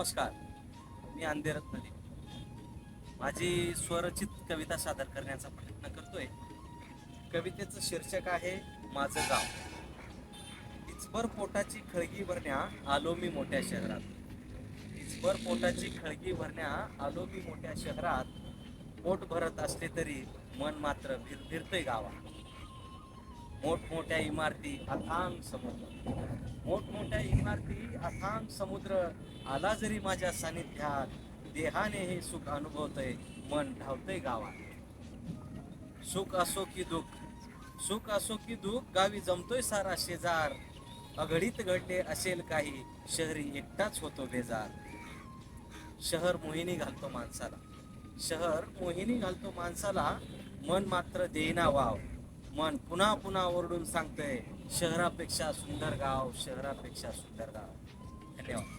नमस्कार. मी अंधेरत नदी माझी स्वरचित कविता सादर करण्याचा प्रयत्न करतोय. कवितेचं शीर्षक आहे माझं गाव. इचभर पोटाची खळगी भरण्या आलो मी मोठ्या शहरात. इचभर पोटाची खळगी भरण्या आलो मी मोठ्या शहरात. पोट भरत असले तरी मन मात्र फिर फिरतंय गावात. मोठमोठ्या इमारती अथांग समुद्र. मोठमोठ्या इमारती अथांग समुद्र आला जरी माझ्या सानिध्यात देहाने हे सुख अनुभवतय मन धावतय गावात. सुख असो की दुःख सुख असो की दुःख गावी जमतोय सारा शेजार. अघडीत घडले असेल काही शहरी एकटाच होतो बेजार. शहर मोहिनी घालतो माणसाला. शहर मोहिनी घालतो माणसाला मन मात्र देईना वाव. मन पुन्हा पुन्हा ओरडून सांगतंय शहरापेक्षा सुंदर गाव शहरापेक्षा सुंदर गाव. धन्यवाद.